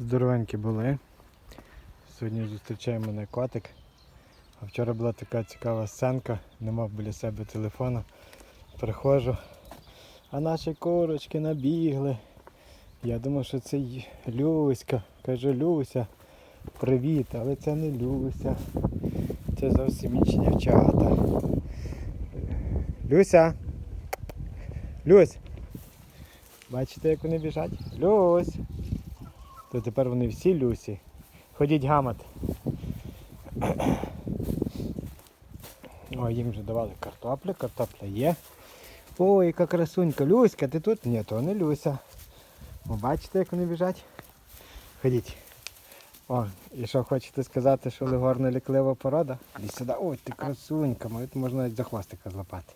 Здоровенькі були. Сьогодні зустрічає мене котик. А вчора була така цікава сценка, не мав біля себе телефона. Приходжу, а наші курочки набігли. Я думав, що це Люська. Кажу, Люся, привіт, але це не Люся. Це зовсім інші дівчата. Люся! Люсь! Бачите, як вони біжать? Люсь! То тепер вони всі Люсі. Ходіть гамати. О, їм вже давали картоплю, картопля є. Ой, яка красунька. Люська, ти тут? Ні, то не Люся. О, бачите, як вони біжать? Ходіть. О, і що хочете сказати, що легорна ліклива порода? Іди сюди. Ой, ти красунька, тут можна навіть за хвостика злапати.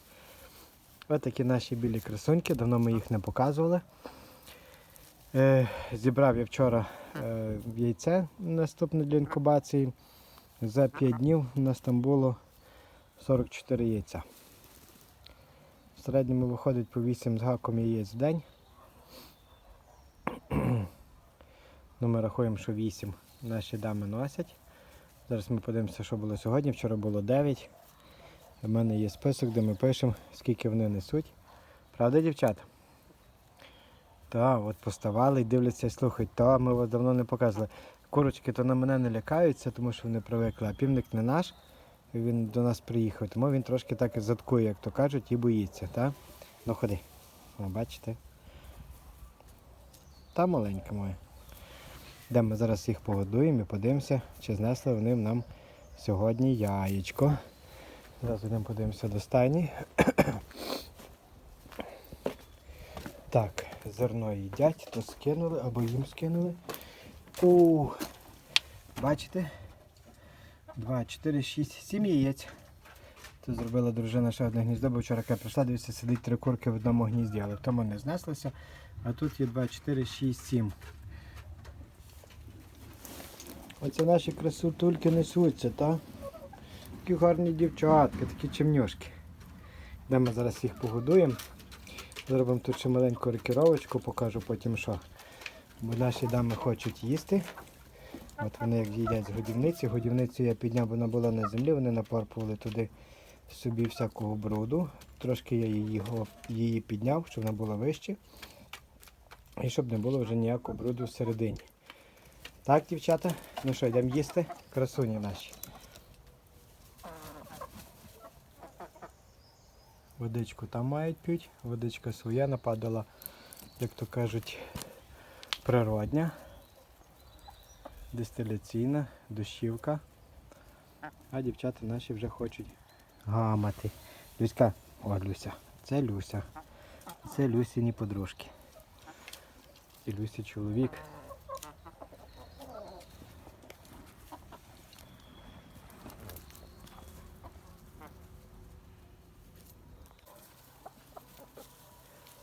Ось такі наші білі красуньки, давно ми їх не показували. Е, зібрав я вчора е, яйце наступне для інкубації. За 5 днів у нас там було 44 яйця. В середньому виходить по 8 з гаком яєць в день. Ну, ми рахуємо, що 8 наші дами носять. Зараз ми подивимося, що було сьогодні. Вчора було 9. У мене є список, де ми пишемо, скільки вони несуть. Правда, дівчата? Так, от поставали і дивляться слухають. Та ми вас давно не показували. Курочки то на мене не лякаються, тому що вони привикли, а півник не наш. Він до нас приїхав, тому він трошки так заткує, як то кажуть, і боїться. Та? Ну ходи. О, бачите? Та маленька моя. Де ми зараз їх погодуємо і подивимося, чи знесли вони нам сьогодні яєчко. Зараз йдемо подивимося до стайні. Так, зерно їдять, то скинули або їм скинули. У, бачите? 2, 4, 6, 7 яєць. Тут зробила дружина ще одне гніздо, бо вчора яка прийшла, дивіться, сидить три курки в одному гнізді, але в тому не знеслося. А тут є 2, 4, 6, 7. Оце наші красотульки несуться, так? Такі гарні дівчатки, такі чемнюшки. Де ми зараз їх погодуємо. Зробимо тут ще маленьку рекіровочку, покажу потім що. Бо наші дами хочуть їсти. От вони як їдять з годівниці. Годівницю я підняв, вона була на землі, вони напарпували туди собі всякого бруду. Трошки я її, її підняв, щоб вона була вище. І щоб не було вже ніякого бруду всередині. Так, дівчата? Ну що, йдемо їсти? Красуні наші. Водичку там мають п'ють, водичка своя нападала, як то кажуть, природня, дистиляційна, дощівка. А дівчата наші вже хочуть гамати. Люська, о, Люся, це Люся. Це Люсіні подружки. І Люсі чоловік.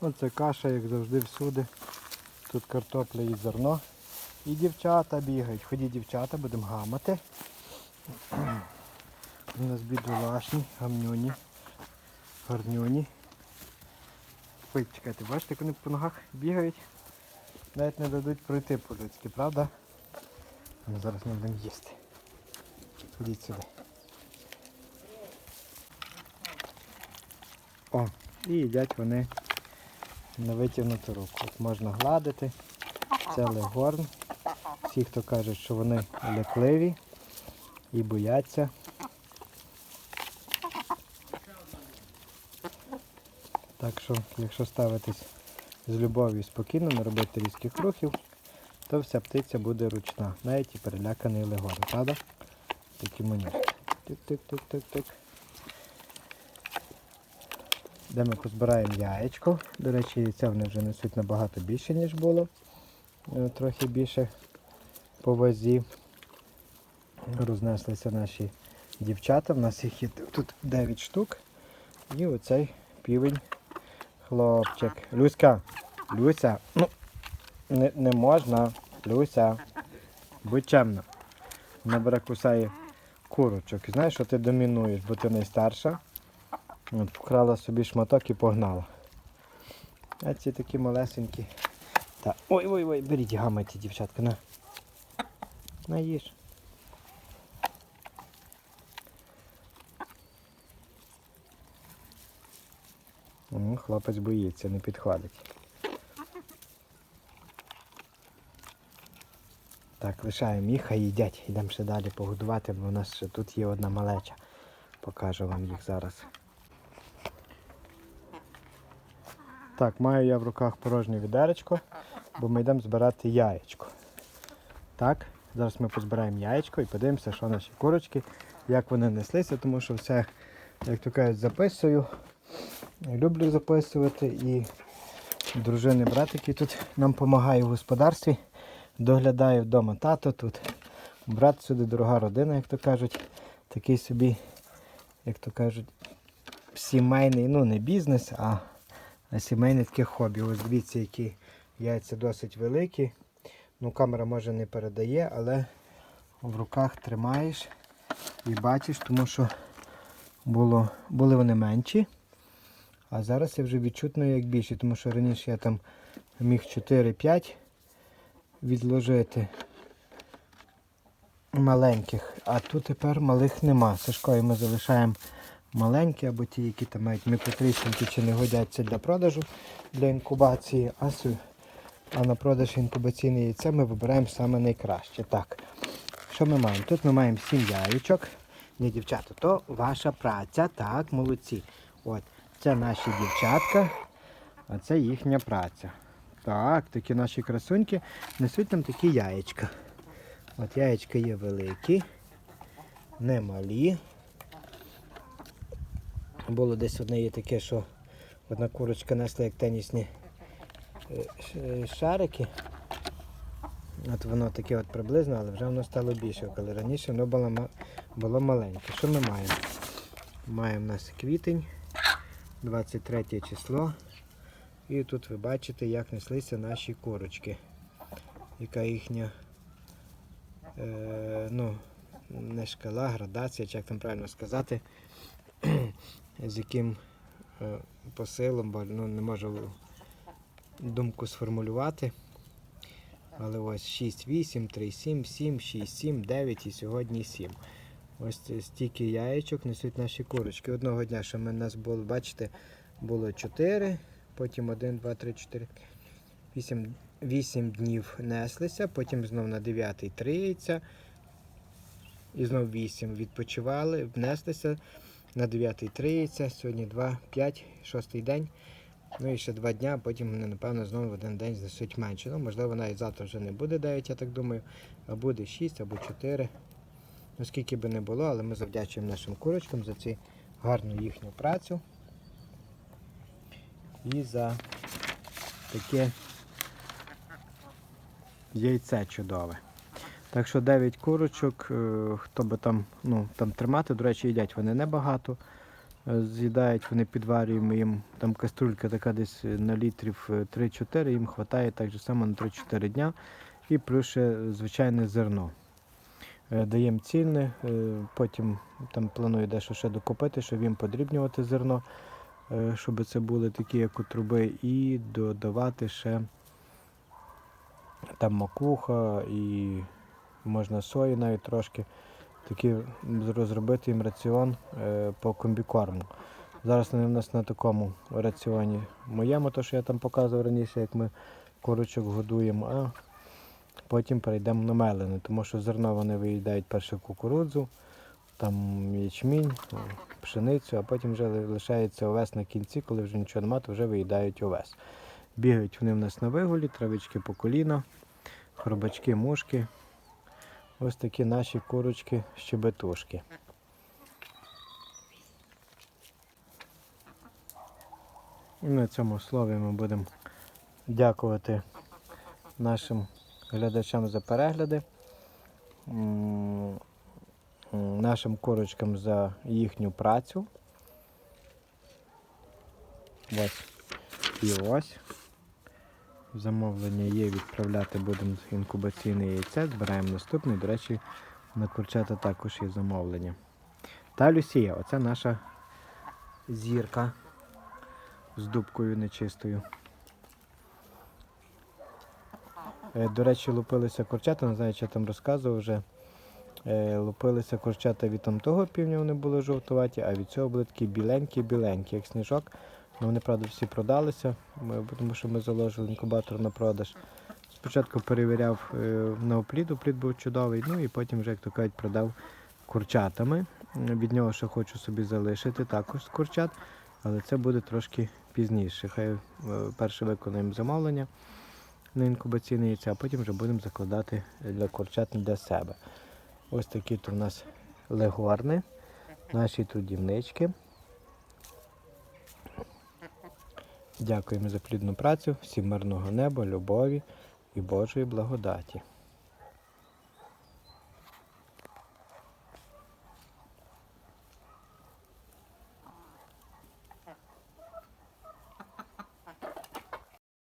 Оце каша, як завжди всюди. Тут картопля і зерно. І дівчата бігають. Ходіть дівчата, будемо гамати. У нас бідолашні, гамнюні, гарнюні. Ой, чекайте, бачите, як вони по ногах бігають. Навіть не дадуть пройти по-людськи, правда? Ну, зараз ми будемо їсти. Ходіть сюди. О, і їдять вони на витягнуту руку. От можна гладити. Це легорн. Всі, хто кажуть, що вони лякливі і бояться. Так що, якщо ставитись з любов'ю спокійно, не робити різких рухів, то вся птиця буде ручна, навіть і переляканий легорн, правда? Такі манюшки. Тик-тик-тик-тик-тик. Де ми позбираємо яєчко. До речі, яйця вони вже несуть набагато більше, ніж було. Е, Трохи більше по вазі. Рознеслися наші дівчата. У нас їх є тут 9 штук. І оцей півень хлопчик. Люська, Люся, ну, не, не можна. Люся. Будь чемна. Вона бере кусає курочок. Знаєш, що ти домінуєш, бо ти найстарша. От, вкрала собі шматок і погнала. А ці такі малесенькі. Та. Ой-ой-ой, беріть гамайте, дівчатка, на. Наїж. М, Хлопець боїться, не підходить. Так, лишаємо їх, хай їдять. Йдемо ще далі погодувати, бо у нас ще тут є одна малеча. Покажу вам їх зараз. Так, маю я в руках порожнє відеречко, бо ми йдемо збирати яєчко. Так, зараз ми позбираємо яєчко і подивимося, що наші курочки, як вони неслися, тому що все, як то кажуть, записую. Люблю записувати і дружини брат, який тут нам допомагає в господарстві, доглядає вдома тато тут. Брат сюди дорога родина, як то кажуть, такий собі, як то кажуть, сімейний, ну не бізнес, а а сімейне таке хобі. Ось дивіться, які яйця досить великі. Ну, камера може не передає, але в руках тримаєш і бачиш, тому що було, були вони менші. А зараз я вже відчутно як більше, тому що раніше я там міг 4-5 відложити маленьких, а тут тепер малих нема. Сашкою ми залишаємо маленькі або ті, які там мають мікротріщинки чи не годяться для продажу, для інкубації, а, а на продаж інкубаційне яйце ми вибираємо саме найкраще. Так, що ми маємо? Тут ми маємо 7 яєчок. Ні, дівчата, то ваша праця, так, молодці. От, це наші дівчатка, а це їхня праця. Так, такі наші красуньки несуть нам такі яєчка. От яєчка є великі, немалі. Було десь одне є таке, що одна курочка несла як тенісні е, е, шарики. От воно таке от приблизно, але вже воно стало більше, коли раніше воно було, було маленьке. Що ми маємо? Маємо у нас квітень, 23 число. І тут ви бачите, як неслися наші курочки. Яка їхня е, ну, не шкала, градація, як там правильно сказати, з яким е, посилом, ну, не можу думку сформулювати. Але ось 6, 8, 3, 7, 7, 6, 7, 9 і сьогодні 7. Ось стільки яєчок несуть наші курочки. Одного дня, що ми, нас було, бачите, було 4, потім 1, 2, 3, 4, 8, 8 днів неслися, потім знов на 9 3 яйця. І знов 8 відпочивали, внеслися на 9 3 яйця, сьогодні 2, 5, 6 день. Ну і ще 2 дня, потім вони, напевно, знову в один день знесуть менше. Ну, можливо, навіть завтра вже не буде 9, я так думаю, а буде 6 або 4. Ну, скільки би не було, але ми завдячуємо нашим курочкам за цю гарну їхню працю. І за таке яйце чудове. Так що 9 курочок, е, хто би там, ну, там тримати, до речі, їдять вони небагато. Е, З'їдають вони підварюємо їм, там каструлька така десь на літрів е, 3-4, їм вистачає так же само на 3-4 дня. І плюс ще звичайне зерно. Е, Даємо е, потім там планую дещо ще докупити, щоб їм подрібнювати зерно, е, щоб це були такі, як у труби, і додавати ще там макуха і можна сої навіть трошки. Такі розробити їм раціон е, по комбікорму. Зараз вони в нас на такому раціоні моєму, то що я там показував раніше, як ми курочок годуємо, а потім перейдемо на мелене, тому що зерно вони виїдають перше кукурудзу, там ячмінь, пшеницю, а потім вже лишається овес на кінці, коли вже нічого немає, то вже виїдають овес. Бігають вони в нас на вигулі, травички по коліна, хробачки, мушки. Ось такі наші курочки щебетушки. І на цьому слові ми будемо дякувати нашим глядачам за перегляди, нашим курочкам за їхню працю. Ось і ось. Замовлення є, відправляти будемо інкубаційне яйце, збираємо наступний. До речі, на курчата також є замовлення. Та Люсія, оце наша зірка з дубкою нечистою. Е, До речі, лупилися курчата, не знаю, чи я там розказував вже. Е, Лупилися курчата від там того півня, вони були жовтуваті, а від цього були такі біленькі-біленькі, як сніжок. Ну, вони, правда, всі продалися, ми- тому що ми заложили інкубатор на продаж. Спочатку перевіряв е, на оплід, оплід був чудовий, ну і потім вже, як то кажуть, продав курчатами. Від нього ще хочу собі залишити також з курчат, але це буде трошки пізніше. Хай е, перше виконаємо замовлення на інкубаційне яйце, а потім вже будемо закладати для курчат для себе. Ось такі тут у нас легорни, наші тут Дякуємо за плідну працю, всім мирного неба, любові і Божої благодаті.